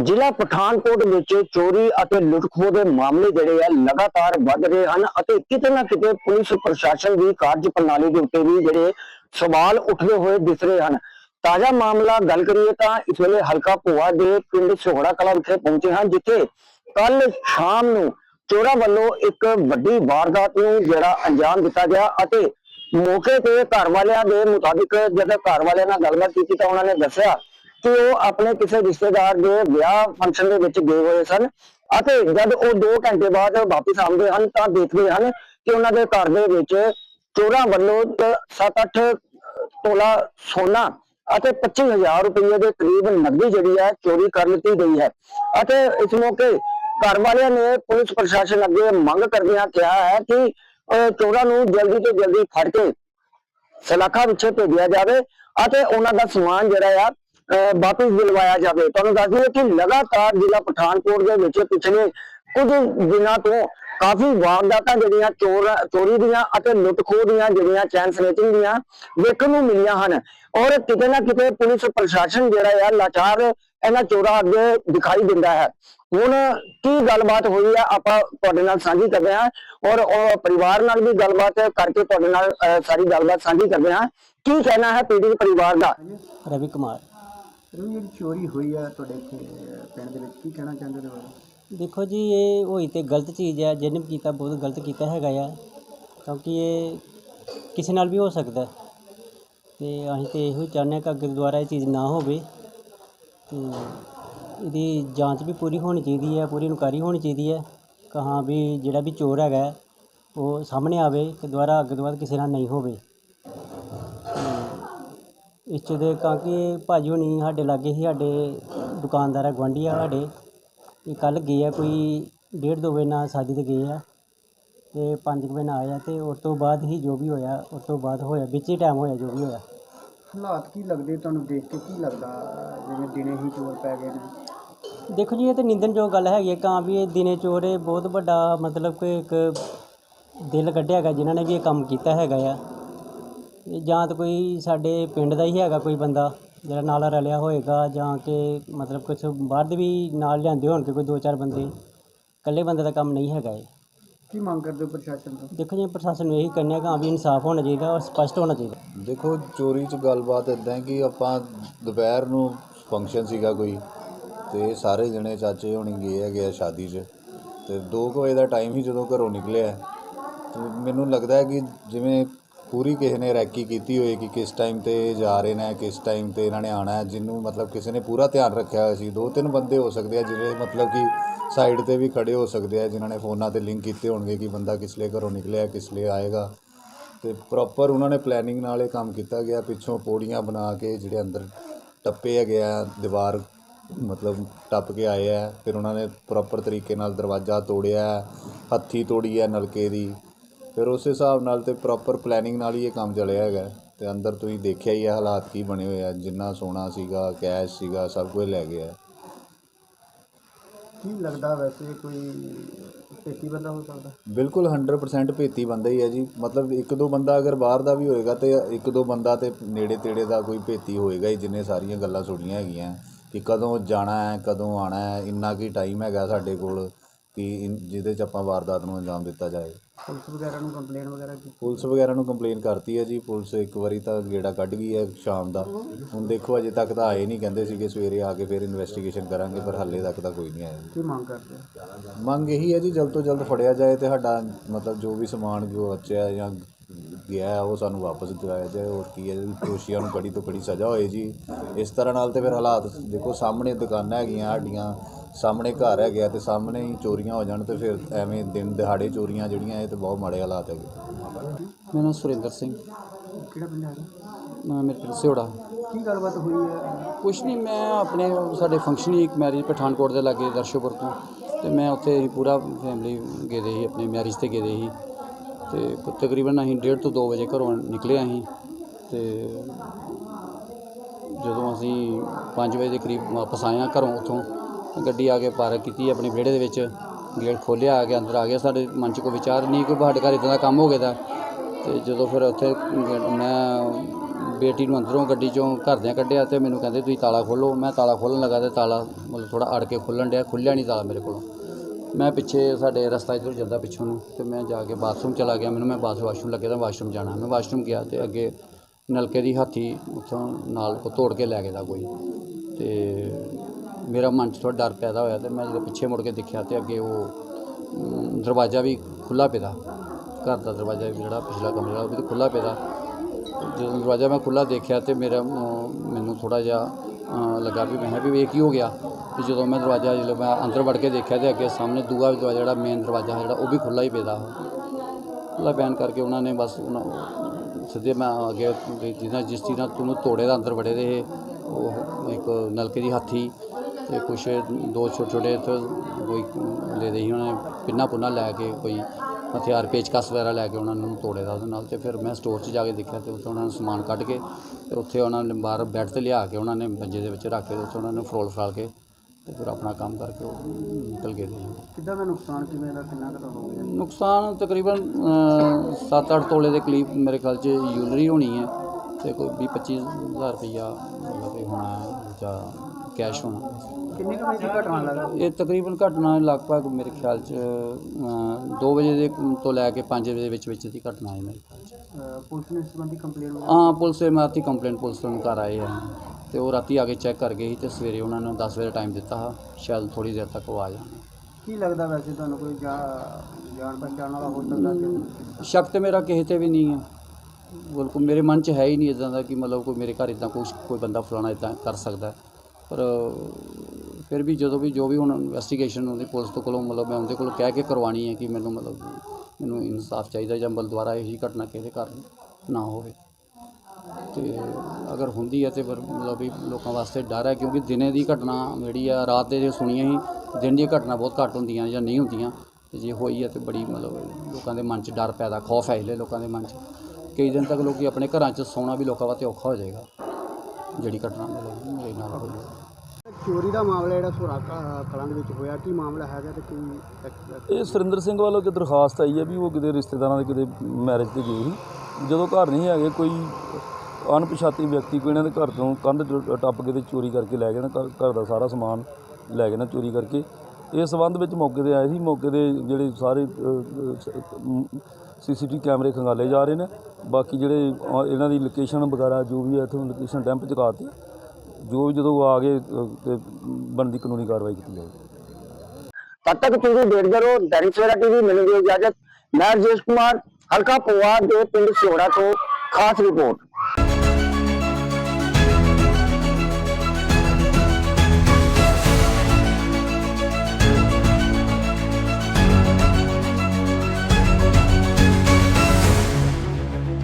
ਜ਼ਿਲ੍ਹਾ ਪਠਾਨਕੋਟ ਵਿੱਚ ਚੋਰੀ ਅਤੇ ਲੁੱਟਖੋਹ ਦੇ ਮਾਮਲੇ ਜਿਹੜੇ ਆ ਲਗਾਤਾਰ ਵੱਧ ਰਹੇ ਹਨ ਅਤੇ ਕਿਤੇ ਨਾ ਕਿਤੇ ਪੁਲਿਸ ਪ੍ਰਸ਼ਾਸਨ ਦੀ ਕਾਰਜ ਪ੍ਰਣਾਲੀ ਦੇ ਉੱਤੇ ਵੀ ਜਿਹੜੇ ਸਵਾਲ ਉੱਠਦੇ ਹੋਏ ਦਿਸ ਰਹੇ ਹਨ। ਤਾਜ਼ਾ ਮਾਮਲਾ ਗੱਲ ਕਰੀਏ ਤਾਂ ਇਸ ਵੇਲੇ ਹਲਕਾ ਭੋਆ ਦੇ ਪਿੰਡ ਸੋਹੜਾ ਕਲਾ ਵਿਖੇ ਪਹੁੰਚੇ ਹਨ ਜਿੱਥੇ ਕੱਲ ਸ਼ਾਮ ਨੂੰ ਚੋਰਾਂ ਵੱਲੋਂ ਇੱਕ ਵੱਡੀ ਵਾਰਦਾਤ ਨੂੰ ਜਿਹੜਾ ਅੰਜਾਮ ਦਿੱਤਾ ਗਿਆ ਅਤੇ ਮੌਕੇ ਤੇ ਘਰ ਵਾਲਿਆਂ ਦੇ ਮੁਤਾਬਿਕ ਜਦੋਂ ਘਰ ਵਾਲਿਆਂ ਨਾਲ ਗੱਲਬਾਤ ਕੀਤੀ ਤਾਂ ਉਹਨਾਂ ਨੇ ਦੱਸਿਆ ਕਿ ਉਹ ਆਪਣੇ ਕਿਸੇ ਰਿਸ਼ਤੇਦਾਰ ਦੇ ਵਿਆਹ ਫੰਕਸ਼ਨ ਦੇ ਵਿੱਚ ਗਏ ਹੋਏ ਸਨ ਅਤੇ ਜਦ ਉਹ 2 ਘੰਟੇ ਬਾਅਦ ਵਾਪਸ ਆਉਂਦੇ ਹਨ ਤਾਂ ਦੇਖਦੇ ਹਨ ਕਿ ਉਹਨਾਂ ਦੇ ਘਰ ਦੇ ਵਿੱਚ ਚੋਰਾਂ ਵੱਲੋਂ 7-8 ਤੋਲਾ ਸੋਨਾ ਅਤੇ 25000 ਰੁਪਏ ਦੇ ਕਰੀਬ ਨਕਦੀ ਜਿਹੜੀ ਹੈ ਚੋਰੀ ਕਰ ਲਿੱਤੀ ਗਈ ਹੈ ਅਤੇ ਇਸ ਮੌਕੇ ਘਰ ਵਾਲਿਆਂ ਨੇ ਪੁਲਿਸ ਪ੍ਰਸ਼ਾਸਨ ਅੱਗੇ ਮੰਗ ਕਰਦਿਆਂ ਕਿਹਾ ਹੈ ਕਿ ਚੋਰਾਂ ਨੂੰ ਜਲਦੀ ਤੋਂ ਜਲਦੀ ਫੜ ਕੇ ਸਲਾਖਾ ਵਿੱਚ ਭੇਜਿਆ ਜਾਵੇ ਅਤੇ ਉਹਨਾਂ ਦਾ ਸਮਾਨ ਜਿਹੜਾ ਆ ਵਾਪਸ ਦਿਲਵਾਇਆ ਜਾਵੇ। ਤੁਹਾਨੂੰ ਦੱਸ ਦਈਏ ਕਿ ਲਗਾਤਾਰ ਜ਼ਿਲ੍ਹਾ ਪਠਾਨਕੋਟ ਦੇ ਵਿੱਚ ਪਿਛਲੇ ਕੁਝ ਦਿਨਾਂ ਤੋਂ ਕਾਫੀ ਵਾਰਦਾਤਾਂ ਜਿਹੜੀਆਂ ਚੋਰ, ਚੋਰੀ ਦੀਆਂ ਅਤੇ ਲੁੱਟਖੋਹ ਦੀਆਂ ਜਿਹੜੀਆਂ ਚੈਨ ਸਨੇਚਿੰਗ ਦੀਆਂ ਵੇਖਣ ਨੂੰ ਮਿਲੀਆਂ ਹਨ। ਔਰ ਕਿਤੇ ਨਾ ਕਿਤੇ ਪੁਲਿਸ ਪ੍ਰਸ਼ਾਸਨ ਜਿਹੜਾ ਆ, ਲਾਚਾਰ ਇਹਨਾਂ ਚੋਰਾਂ ਅੱਗੇ ਦਿਖਾਈ ਦਿੰਦਾ ਹੈ। ਹੁਣ ਕੀ ਗੱਲਬਾਤ ਹੋਈ ਹੈ ਆਪਾਂ ਤੁਹਾਡੇ ਨਾਲ ਸਾਂਝੀ ਕਰਦੇ ਹਾਂ। ਔਰ ਪਰਿਵਾਰ ਨਾਲ ਵੀ ਗੱਲਬਾਤ ਕਰਕੇ ਤੁਹਾਡੇ ਨਾਲ ਸਾਰੀ ਗੱਲਬਾਤ ਸਾਂਝੀ ਕਰਦੇ ਹਾਂ। ਕੀ ਕਹਿਣਾ ਹੈ ਪੀੜਤ ਪਰਿਵਾਰ ਦਾ? ਰਵੀ ਕੁਮਾਰ। ਰਵੀ ਜਿਹੜੀ ਚੋਰੀ ਹੋਈ ਆ ਤੁਹਾਡੇ ਇੱਥੇ ਪਿੰਡ ਦੇ ਵਿੱਚ ਕੀ ਕਹਿਣਾ ਚਾਹੁੰਦੇ ਹੋ ਦੇਖੋ ਜੀ ਇਹ ਹੋਈ ਤੇ ਗਲਤ ਚੀਜ਼ ਹੈ ਜਿਹਨੇ ਵੀ ਕੀਤਾ ਬਹੁਤ ਗਲਤ ਕੀਤਾ ਹੈਗਾ ਆ ਕਿਉਂਕਿ ਇਹ ਕਿਸੇ ਨਾਲ ਵੀ ਹੋ ਸਕਦਾ। ਹੈ। ਤੇ ਅਸੀਂ ਤੇ ਇਹੋ ਹੀ ਚਾਹੁੰਦੇ ਹਾਂ ਕਿ ਅੱਗੇ ਦੁਬਾਰਾ ਇਹ ਚੀਜ਼ ਨਾ ਹੋਵੇ। ਤੇ ਇਹਦੀ ਜਾਂਚ ਵੀ ਪੂਰੀ ਹੋਣੀ ਚਾਹੀਦੀ ਹੈ ਪੂਰੀ ਇਨਕੁਆਇਰੀ ਹੋਣੀ ਚਾਹੀਦੀ ਹੈ ਕਿ ਹਾਂ ਵੀ ਜਿਹੜਾ ਵੀ ਚੋਰ ਹੈਗਾ ਹੈ, ਉਹ ਸਾਹਮਣੇ ਆਵੇ ਕਿ ਦੁਬਾਰਾ ਅੱਗੇ ਤੋਂ ਬਾਅਦ ਕਿਸੇ ਨਾਲ ਨਹੀਂ ਹੋਵੇ। ਇਸ 'ਚ ਦੇ ਕਿਉਂਕਿ ਭਾਜੀ ਹੋਣੀ ਸਾਡੇ ਲਾਗੇ ਹੀ ਸਾਡੇ ਦੁਕਾਨਦਾਰ ਹੈ ਗੁਆਂਢੀ ਆ ਸਾਡੇ। ਇਹ ਕੱਲ ਗਏ ਆ ਕੋਈ ਡੇਢ ਦੋ ਵਜੇ ਨਾਲ ਸ਼ਾਦੀ ਤੇ ਗਏ ਆ ਤੇ 5 ਵਜੇ ਨਾਲ ਆਏ ਆ ਤੇ ਉਸ ਤੋਂ ਬਾਅਦ ਹੀ ਜੋ ਵੀ ਹੋਇਆ ਉਸ ਤੋਂ ਬਾਅਦ ਹੋਇਆ ਵਿੱਚ ਹੀ ਟਾਈਮ ਹੋਇਆ ਜੋ ਵੀ ਹੋਇਆ। ਹਾਲਾਤ ਕੀ ਲੱਗਦੇ ਤੁਹਾਨੂੰ ਦੇਖ ਕੇ ਕੀ ਲੱਗਦਾ ਜਿਵੇਂ ਦਿਨੇ ਹੀ ਚੋਰ ਪੈ ਗਏ ਨੇ? ਦੇਖੋ ਜੀ ਇਹ ਤੇ ਨਿੰਦਣਯੋਗ ਗੱਲ ਹੈਗੀ ਹੈ ਕਾਂ ਵੀ ਇਹ ਦਿਨੇ ਚੋਰ ਇਹ ਬਹੁਤ ਵੱਡਾ ਮਤਲਬ ਕਿ ਇੱਕ ਦਿਲ ਕੱਢਿਆ ਹੈਗਾ ਜਿਨ੍ਹਾਂ ਨੇ ਵੀ ਇਹ ਕੰਮ ਕੀਤਾ ਹੈਗਾ ਆ। ਜਾਂ ਤਾਂ ਕੋਈ ਸਾਡੇ ਪਿੰਡ ਦਾ ਹੀ ਹੈਗਾ ਕੋਈ ਬੰਦਾ ਜਿਹੜਾ ਨਾਲ ਰਲਿਆ ਹੋਏਗਾ ਜਾਂ ਕਿ ਮਤਲਬ ਕੁਛ ਬਾਹਰ ਦੇ ਵੀ ਨਾਲ ਲਿਆਂਦੇ ਹੋਣਗੇ ਕੋਈ ਦੋ ਚਾਰ ਬੰਦੇ ਇਕੱਲੇ ਬੰਦੇ ਦਾ ਕੰਮ ਨਹੀਂ ਹੈਗਾ ਇਹ। ਕੀ ਮੰਗ ਕਰਦੇ ਹੋ ਪ੍ਰਸ਼ਾਸਨ ਤੋਂ? ਦੇਖੋ ਜੀ ਪ੍ਰਸ਼ਾਸਨ ਨੂੰ ਇਹੀ ਕਹਿੰਦੇ ਹਾਂ ਕਿ ਹਾਂ ਵੀ ਇਨਸਾਫ ਹੋਣਾ ਚਾਹੀਦਾ ਔਰ ਸਪਸ਼ਟ ਹੋਣਾ ਚਾਹੀਦਾ। ਦੇਖੋ ਚੋਰੀ 'ਚ ਗੱਲਬਾਤ ਇਦਾਂ ਹੈ ਕਿ ਆਪਾਂ ਦੁਪਹਿਰ ਨੂੰ ਫੰਕਸ਼ਨ ਸੀਗਾ ਕੋਈ ਤੇ ਸਾਰੇ ਜਣੇ ਚਾਚੇ ਹੋਣੀ ਗਏ ਹੈਗੇ ਆ ਸ਼ਾਦੀ 'ਚ ਤੇ 2 ਵਜੇ ਦਾ ਟਾਈਮ ਹੀ ਜਦੋਂ ਘਰੋਂ ਨਿਕਲਿਆ। ਤੇ ਮੈਨੂੰ ਲੱਗਦਾ ਹੈ ਕਿ ਜਿਵੇਂ ਪੂਰੀ ਕਿਸੇ ਨੇ ਰੈਕੀ ਕੀਤੀ ਹੋਈ ਕਿ ਕਿਸ ਟਾਈਮ ਤੇ ਇਹ ਜਾ ਰਹੇ ਨੇ ਕਿਸ ਟਾਈਮ ਤੇ ਇਹਨਾਂ ਨੇ ਆਣਾ ਹੈ ਜਿਹਨੂੰ ਮਤਲਬ ਕਿਸੇ ਨੇ ਪੂਰਾ ਧਿਆਨ ਰੱਖਿਆ ਹੋਇਆ ਸੀ। ਦੋ ਤਿੰਨ ਬੰਦੇ ਹੋ ਸਕਦੇ ਆ ਜਿਹੜੇ ਮਤਲਬ ਕਿ ਸਾਈਡ ਤੇ ਵੀ ਖੜੇ ਹੋ ਸਕਦੇ ਆ ਜਿਨ੍ਹਾਂ ਨੇ ਫੋਨਾਂ ਤੇ ਲਿੰਕ ਕੀਤੇ ਹੋਣਗੇ ਕਿ ਬੰਦਾ ਕਿਸ ਲਈ ਘਰੋਂ ਨਿਕਲਿਆ ਕਿਸ ਲਈ ਆਏਗਾ। ਤੇ ਪ੍ਰੋਪਰ ਉਹਨਾਂ ਨੇ ਪਲੈਨਿੰਗ ਨਾਲ ਇਹ ਕੰਮ ਕੀਤਾ ਗਿਆ। ਪਿੱਛੋਂ ਪੌੜੀਆਂ ਬਣਾ ਕੇ ਜਿਹੜੇ ਅੰਦਰ ਟੱਪੇ ਹੈਗੇ ਆ ਦੀਵਾਰ ਮਤਲਬ ਟੱਪ ਕੇ ਆਏ ਆ। ਫਿਰ ਉਹਨਾਂ ਨੇ ਪ੍ਰੋਪਰ ਤਰੀਕੇ ਨਾਲ ਦਰਵਾਜ਼ਾ ਤੋੜਿਆ ਹੈ, ਹੱਥੀ ਤੋੜੀ ਹੈ ਨਲਕੇ ਦੀ। ਫਿਰ ਉਸ ਹਿਸਾਬ ਨਾਲ ਤੇ ਪ੍ਰੋਪਰ ਪਲੈਨਿੰਗ ਨਾਲ ਹੀ ਇਹ ਕੰਮ ਚੱਲਿਆ ਹੈਗਾ। ਤੇ ਅੰਦਰ ਤੁਸੀਂ ਦੇਖਿਆ ਹੀ ਹੈ ਹਾਲਾਤ ਕੀ ਬਣੇ ਹੋਏ ਆ। ਜਿੰਨਾ ਸੋਨਾ ਸੀਗਾ ਕੈਸ਼ ਸੀਗਾ ਸਭ ਕੁਝ ਲੈ ਗਿਆ। ਕੀ ਲੱਗਦਾ ਵੈਸੇ ਕੋਈ ਪੇਟੀ ਬੰਦਾ ਹੋ ਸਕਦਾ? ਬਿਲਕੁਲ 100% ਭੇਤੀ ਬੰਦਾ ਹੀ ਹੈ ਜੀ। ਮਤਲਬ ਇੱਕ ਦੋ ਬੰਦਾ ਅਗਰ ਬਾਹਰ ਦਾ ਵੀ ਹੋਏਗਾ ਤੇ ਇੱਕ ਦੋ ਬੰਦਾ ਤੇ ਨੇੜੇ ਤੇੜੇ ਦਾ ਕੋਈ ਭੇਤੀ ਹੋਏਗਾ ਹੀ ਜਿੰਨੇ ਸਾਰੀਆਂ ਗੱਲਾਂ ਸੁਣੀਆਂ ਹੈਗੀਆਂ। ਕਿ ਕਦੋਂ ਜਾਣਾ ਹੈ ਕਦੋਂ ਆਣਾ ਹੈ ਇੰਨਾ ਕੀ ਟਾਈਮ ਹੈਗਾ ਸਾਡੇ ਕੋਲ ਕਿ ਜਿਹਦੇ 'ਚ ਆਪਾਂ ਵਾਰਦਾਤ ਨੂੰ ਅੰਜਾਮ ਦਿੱਤਾ ਜਾਏ। ਪੁਲਿਸ ਵਗੈਰਾ ਨੂੰ ਕੰਪਲੇਨ ਵਗੈਰਾ ਕੀਤੀ? ਪੁਲਿਸ ਵਗੈਰਾ ਨੂੰ ਕੰਪਲੇਨ ਕਰਤੀ ਹੈ ਜੀ। ਪੁਲਿਸ ਇੱਕ ਵਾਰੀ ਤਾਂ ਗੇੜਾ ਕੱਢ ਗਈ ਹੈ ਸ਼ਾਮ ਦਾ। ਹੁਣ ਦੇਖੋ ਅਜੇ ਤੱਕ ਤਾਂ ਆਏ ਨਹੀਂ ਕਹਿੰਦੇ ਸੀਗੇ ਸਵੇਰੇ ਆ ਕੇ ਫਿਰ ਇਨਵੈਸਟੀਗੇਸ਼ਨ ਕਰਾਂਗੇ ਪਰ ਹਾਲੇ ਤੱਕ ਤਾਂ ਕੋਈ ਨਹੀਂ ਆਇਆ ਜੀ। ਕੀ ਮੰਗ ਕਰਦੇ ਹੋ? ਮੰਗ ਇਹੀ ਹੈ ਜੀ ਜਲਦ ਤੋਂ ਜਲਦ ਫੜਿਆ ਜਾਏ ਤੇ ਸਾਡਾ ਮਤਲਬ ਜੋ ਵੀ ਸਮਾਨ ਗਵਾਚਿਆ ਜਾਂ ਗਿਆ ਹੈ, ਉਹ ਸਾਨੂੰ ਵਾਪਸ ਦਿਵਾਇਆ ਜਾਏ। ਹੋਰ ਕੀ ਹੈ ਜੀ ਦੋਸ਼ੀਆਂ ਨੂੰ ਕੜੀ ਤੋਂ ਕੜੀ ਸਜ਼ਾ ਹੋਏ ਜੀ। ਇਸ ਤਰ੍ਹਾਂ ਨਾਲ ਤੇ ਫਿਰ ਹਾਲਾਤ ਦੇਖੋ ਸਾਹਮਣੇ ਦੁਕਾਨਾਂ ਹੈਗੀਆਂ ਸਾਡੀਆਂ ਸਾਹਮਣੇ ਘਰ ਹੈਗਾ ਤੇ ਸਾਹਮਣੇ ਹੀ ਚੋਰੀਆਂ ਹੋ ਜਾਣ ਤੇ ਫਿਰ ਐਵੇਂ ਦਿਨ ਦਿਹਾੜੇ ਚੋਰੀਆਂ ਜਿਹੜੀਆਂ ਇਹ ਤੇ ਬਹੁਤ ਮਾੜੇ ਹਾਲਾਤ ਹੈਗੇ। ਮੇਰਾ ਨਾਮ ਸੁਰਿੰਦਰ ਸਿੰਘ। ਕਿਹੜਾ ਪਿੰਡ ਆ ਰਿਹਾ? ਮੈਂ ਮੇਰੇ ਪਿੰਡ ਸਿਉੜਾ ਕੀ ਗੱਲਬਾਤ ਹੋਈ ਹੈ? ਕੁਛ ਨਹੀਂ ਮੈਂ ਆਪਣੇ ਸਾਡੇ ਫੰਕਸ਼ਨ ਹੀ ਇੱਕ ਮੈਰਿਜ ਪਠਾਨਕੋਟ ਦੇ ਲਾਗੇ ਦਰਸ਼ੋਪੁਰ ਤੋਂ। ਤੇ ਮੈਂ ਉੱਥੇ ਅਸੀਂ ਪੂਰਾ ਫੈਮਿਲੀ ਗਏ ਦੇ ਸੀ ਆਪਣੀ ਮੈਰਿਜ ਤੇ ਗਏ ਦੇ ਸੀ। ਤੇ ਤਕਰੀਬਨ ਅਸੀਂ 1:30 ਤੋਂ 2 ਵਜੇ ਘਰੋਂ ਨਿਕਲੇ ਅਸੀਂ। ਤੇ ਜਦੋਂ ਅਸੀਂ 5 ਵਜੇ ਦੇ ਕਰੀਬ ਵਾਪਸ ਆਏ ਹਾਂ ਘਰੋਂ ਉੱਥੋਂ ਗੱਡੀ ਆ ਕੇ ਪਾਰਕ ਕੀਤੀ, ਆਪਣੇ ਵਿਹੜੇ ਦੇ ਵਿੱਚ ਗੇਟ ਖੋਲ੍ਹਿਆ, ਆ ਕੇ ਅੰਦਰ ਆ ਗਿਆ। ਸਾਡੇ ਮਨ 'ਚ ਕੋਈ ਵਿਚਾਰ ਨਹੀਂ ਕੋਈ ਸਾਡੇ ਘਰ ਇਦਾਂ ਦਾ ਕੰਮ ਹੋ ਗਿਆ ਦਾ ਤੇ ਜਦੋਂ ਫਿਰ ਉੱਥੇ ਮੈਂ ਬੇਟੀ ਨੂੰ ਅੰਦਰੋਂ ਗੱਡੀ ਚੋਂ ਘਰਦਿਆਂ ਕੱਢਿਆ ਤੇ ਮੈਨੂੰ ਕਹਿੰਦੇ, ਤੁਸੀਂ ਤਾਲਾ ਖੋਲੋ ਮੈਂ ਤਾਲਾ ਖੋਲਣ ਲੱਗਾ ਤੇ ਤਾਲਾ ਮਤਲਬ ਥੋੜਾ ਅੜ ਕੇ ਖੁੱਲਣ ਡਿਆ ਖੁੱਲਿਆ ਨਹੀਂ ਤਾਲਾ ਮੇਰੇ ਕੋਲੋਂ। ਮੈਂ ਪਿੱਛੇ ਸਾਡੇ ਰਸਤਾ ਇੱਧਰ ਜਾਂਦਾ ਪਿੱਛੋਂ ਨੂੰ ਤੇ ਮੈਂ ਜਾ ਕੇ ਬਾਥਰੂਮ ਚਲਾ ਗਿਆ। ਮੈਨੂੰ ਮੈਂ ਬਾਥ ਵਾਸ਼ਰੂਮ ਲੱਗੇ ਤਾਂ ਵਾਸ਼ਰੂਮ ਜਾਣਾ। ਮੈਂ ਵਾਸ਼ਰੂਮ ਗਿਆ ਤੇ ਅੱਗੇ ਨਲਕੇ ਦੀ ਹਾਥੀ ਉੱਥੋਂ ਨਾਲ ਕੋ ਤੋੜ ਕੇ ਲੈ ਗਿਆ ਦਾ ਕੋਈ। ਤੇ ਮੇਰਾ ਮਨ 'ਚ ਥੋੜਾ ਡਰ ਪੈਦਾ ਹੋਇਆ ਤੇ ਮੈਂ ਜਦੋਂ ਪਿੱਛੇ ਮੁੜ ਕੇ ਦੇਖਿਆ ਤੇ ਅੱਗੇ ਉਹ ਦਰਵਾਜ਼ਾ ਵੀ ਖੁੱਲਾ ਪਿਆ ਘਰ ਦਾ ਦਰਵਾਜ਼ਾ ਵੀ ਜਿਹੜਾ ਪਿਛਲਾ ਕਮਰਾ ਉਹ ਵੀ ਖੁੱਲਾ ਪਿਆ ਜਦੋਂ ਦਰਵਾਜ਼ਾ ਮੈਂ ਖੁੱਲਾ ਦੇਖਿਆ ਤੇ ਮੇਰਾ ਮੈਨੂੰ ਥੋੜਾ ਜਿਹਾ ਲੱਗਾ ਵੀ, ਮੈਂ ਵੀ ਇਹ ਕੀ ਹੋ ਗਿਆ? ਤੇ ਜਦੋਂ ਮੈਂ ਦਰਵਾਜ਼ਾ ਜਦੋਂ ਮੈਂ ਅੰਦਰ ਵੜ ਕੇ ਦੇਖਿਆ ਤੇ ਅੱਗੇ ਸਾਹਮਣੇ ਦੂਆ ਦਰਵਾਜ਼ਾ ਜਿਹੜਾ ਮੇਨ ਦਰਵਾਜ਼ਾ ਜਿਹੜਾ ਉਹ ਵੀ ਖੁੱਲਾ ਹੀ ਪਿਆ ਖੁੱਲਾ ਪੈਣ ਕਰਕੇ ਉਹਨਾਂ ਨੇ ਬਸ ਉਹਨਾਂ, ਸਿੱਧੇ ਮੈਂ ਅੱਗੇ ਜਿਹਨਾਂ ਜਿਸ ਚੀਜ਼ ਨਾਲ ਤੁਹਾਨੂੰ ਤੋੜੇ ਦਾ ਅੰਦਰ ਵੜੇ ਦੇ ਉਹ ਇੱਕ ਨਲਕੇ ਦੀ ਹਾਥੀ ਤੇ ਕੁਛ ਦੋ ਛੋਟੇ ਛੋਟੇ ਇੱਥੇ ਕੋਈ ਲੈ ਦੇ ਉਹਨਾਂ ਨੇ ਪਿੰਨਾ ਪੁੰਨਾ ਲੈ ਕੇ ਕੋਈ ਹਥਿਆਰ ਪੇਚਕਸ ਵਗੈਰਾ ਲੈ ਕੇ ਉਹਨਾਂ ਨੂੰ ਤੋੜੇ ਦਾ ਉਹਦੇ ਨਾਲ ਤੇ ਫਿਰ ਮੈਂ ਸਟੋਰ 'ਚ ਜਾ ਕੇ ਦੇਖਿਆ ਤੇ ਉੱਥੇ ਉਹਨਾਂ ਨੇ ਸਮਾਨ ਕੱਢ ਕੇ ਤੇ ਉੱਥੇ ਉਹਨਾਂ ਨੇ ਬਾਹਰ ਬੈੱਡ ਤੇ ਲਿਆ ਕੇ ਉਹਨਾਂ ਨੇ ਮੰਜੇ ਦੇ ਵਿੱਚ ਰੱਖ ਕੇ ਉੱਥੇ ਉਹਨਾਂ ਨੇ ਫਰੋਲ ਫਰਾਲ ਕੇ ਤੇ ਫਿਰ ਆਪਣਾ ਕੰਮ ਕਰਕੇ ਉਹ ਨਿਕਲ ਗਏ ਨੇ ਕਿੱਦਾਂ ਦਾ ਨੁਕਸਾਨ ਕਿਵੇਂ ਦਾ ਕਿੰਨਾ ਕੁ ਦਾ ਹੋ ਗਿਆ? ਨੁਕਸਾਨ ਤਕਰੀਬਨ 7-8 ਤੋਲੇ ਦੇ ਕਰੀਬ ਮੇਰੇ ਖਿਆਲ 'ਚ ਜੂਲਰੀ ਹੋਣੀ ਹੈ ਤੇ ਕੋਈ 20-25 ਹਜ਼ਾਰ ਰੁਪਈਆ ਮਤਲਬ ਹੋਣਾ ਜਾਂ ਕੈਸ਼ ਹੋਣਾ। ਕਿੰਨੇ ਕੁ ਵਜੇ ਦੀ ਘਟਨਾ ਲੱਗਦੀ ਇਹ ਤਕਰੀਬਨ ਘਟਨਾ ਲਗਭਗ ਮੇਰੇ ਖਿਆਲ 'ਚ 2 ਵਜੇ ਦੇ ਤੋਂ ਲੈ ਕੇ 5 ਵਜੇ ਦੇ ਵਿੱਚ ਵਿੱਚ ਦੀ ਘਟਨਾ ਹੈ ਮੇਰੇ ਖਿਆਲ 'ਚ। ਅਹ ਪੁਲਿਸ ਨੇ ਇਸ ਸੰਬੰਧੀ ਕੰਪਲੇਂਟ ਹਾਂ ਪੁਲਿਸ ਮਾਤੀ ਕੰਪਲੇਂਟ ਪੁਲਿਸ ਨੂੰ ਘਰ ਆਏ ਆ। ਤੇ ਉਹ ਰਾਤੀ ਆ ਕੇ ਚੈੱਕ ਕਰ ਗਏ ਸੀ ਤੇ ਸਵੇਰੇ ਉਹਨਾਂ ਨੂੰ 10 ਵਜੇ ਟਾਈਮ ਦਿੱਤਾ ਹਾ ਸ਼ਾਇਦ ਥੋੜੀ ਦੇਰ ਤੱਕ ਉਹ ਆ ਜਾਣ। ਕੀ ਲੱਗਦਾ ਵੈਸੇ ਤੁਹਾਨੂੰ ਕੋਈ ਜਾ- ਜਾਣ ਪਛਾਣ ਵਾਲਾ ਹੋ ਸਕਦਾ ਕਿ ਸ਼ੱਕ ਤੇ ਮੇਰਾ ਕਿਸੇ ਤੇ ਵੀ ਨਹੀਂ ਹੈ ਬਿਲਕੁਲ ਮੇਰੇ ਮਨ 'ਚ ਹੈ ਹੀ ਨਹੀਂ ਇਦਾਂ ਦਾ ਕਿ ਮਤਲਬ ਕੋਈ ਮੇਰੇ ਘਰ ਇਦਾਂ ਕੁਛ ਕੋਈ ਬੰਦਾ ਫਲਾਣਾ ਇਦਾਂ ਕਰ ਸਕਦਾ। ਹੈ। ਪਰ, ਫਿਰ ਵੀ ਜਦੋਂ ਵੀ ਜੋ ਵੀ ਹੁਣ ਇਨਵੈਸਟੀਗੇਸ਼ਨ ਉਹਦੀ ਪੁਲਿਸ ਤੋਂ ਕੋਲੋਂ, ਮਤਲਬ ਮੈਂ ਉਹਦੇ ਕੋਲੋਂ ਕਹਿ ਕੇ ਕਰਵਾਉਣੀ ਹੈ ਕਿ ਮੈਨੂੰ ਮਤਲਬ ਮੈਨੂੰ ਇਨਸਾਫ ਚਾਹੀਦਾ ਜਾਂ ਬਲ ਦੁਆਰਾ ਇਹੀ ਘਟਨਾ ਕਿਸੇ ਕਾਰਨ ਨਾ ਹੋਵੇ। ਅਤੇ ਅਗਰ ਹੁੰਦੀ ਹੈ ਤੇ ਫਿਰ ਮਤਲਬ ਵੀ ਲੋਕਾਂ ਵਾਸਤੇ ਡਰ ਹੈ ਕਿਉਂਕਿ ਦਿਨੇ ਦੀ ਘਟਨਾ ਜਿਹੜੀ ਆ, ਰਾਤ ਦੇ ਜੇ ਸੁਣੀਆਂ ਹੀ, ਦਿਨ ਦੀਆਂ ਘਟਨਾ ਬਹੁਤ ਘੱਟ ਹੁੰਦੀਆਂ ਜਾਂ ਨਹੀਂ ਹੁੰਦੀਆਂ। ਤੇ ਜੇ ਹੋਈ ਹੈ ਤੇ ਬੜੀ ਮਤਲਬ ਲੋਕਾਂ ਦੇ ਮਨ 'ਚ ਡਰ ਪੈਦਾ, ਖੌਫ ਹੈ ਇਹਲੇ ਲੋਕਾਂ ਦੇ ਮਨ 'ਚ। ਕਈ ਦਿਨ ਤੱਕ ਲੋਕੀ ਆਪਣੇ ਘਰਾਂ 'ਚ ਸੌਣਾ ਵੀ ਲੋਕਾਂ ਵਾਸਤੇ ਔਖਾ ਹੋ ਜਾਏਗਾ। ਜਿਹੜੀ ਘਟਨਾ ਮਤਲਬ ਮੇਰੇ ਨਾਲ ਹੋਈ ਹੈ। ਚੋਰੀ ਦਾ ਮਾਮਲਾ ਜਿਹੜਾ ਸੁਰਾਕਾ ਕਲਾਂ ਦੇ ਵਿੱਚ ਹੋਇਆ ਕੀ ਮਾਮਲਾ ਹੈਗਾ ਤੇ ਕੀ ਇਹ ਸੁਰਿੰਦਰ ਸਿੰਘ ਵੱਲੋਂ ਕਿ ਦਰਖਾਸਤ ਆਈ ਹੈ ਵੀ ਉਹ ਕਿਤੇ ਰਿਸ਼ਤੇਦਾਰਾਂ ਦੇ ਕਿਤੇ ਮੈਰਿਜ ਤੇ ਗਏ ਸੀ। ਜਦੋਂ ਘਰ ਨਹੀਂ ਹੈਗੇ ਕੋਈ ਅਣਪਛਾਤੀ ਵਿਅਕਤੀ ਕੋਈ ਇਹਨਾਂ ਦੇ ਘਰ ਤੋਂ ਕੰਧ ਟੱਪ ਕੇ ਤੇ ਚੋਰੀ ਕਰਕੇ ਲੈ ਗਏ ਨਾ ਘਰ ਘਰ ਦਾ ਸਾਰਾ ਸਮਾਨ ਲੈ ਗਏ ਨਾ ਚੋਰੀ ਕਰਕੇ। ਇਸ ਸੰਬੰਧ ਵਿੱਚ ਮੌਕੇ ਤੇ ਆਏ ਸੀ ਮੌਕੇ ਦੇ ਜਿਹੜੇ ਸਾਰੇ ਸੀਸੀਟੀਵੀ ਕੈਮਰੇ ਖੰਗਾਲੇ ਜਾ ਰਹੇ ਨੇ। ਬਾਕੀ ਜਿਹੜੇ ਇਹਨਾਂ ਦੀ ਲੋਕੇਸ਼ਨ ਵਗੈਰਾ ਜੋ ਵੀ ਹੈ, ਇੱਥੇ ਲੋਕੇਸ਼ਨ ਡੈਂਪ ਚੁਕਾਤੀ ਜੋ ਵੀ ਜਦੋਂ ਆ ਗਏ ਤੇ ਬਣਦੀ ਕਾਨੂੰਨੀ ਕਾਰਵਾਈ ਕੀਤੀ ਜਾਏਗੀ ਤਦ ਤੱਕ ਤੁਸੀਂ ਦੇਖਦੇ ਰਹੋ, ਦੈਨਿਕ ਸਵੇਰਾ ਟੀਵੀ, ਮੈਨੂੰ ਇਜਾਜ਼ਤ। ਮੈਂ ਰਜੇਸ਼ ਕੁਮਾਰ, ਹਲਕਾ ਪਵਾਰ ਦੇ ਪਿੰਡ ਸਿਉੜਾ ਤੋਂ, ਖਾਸ ਰਿਪੋਰਟ।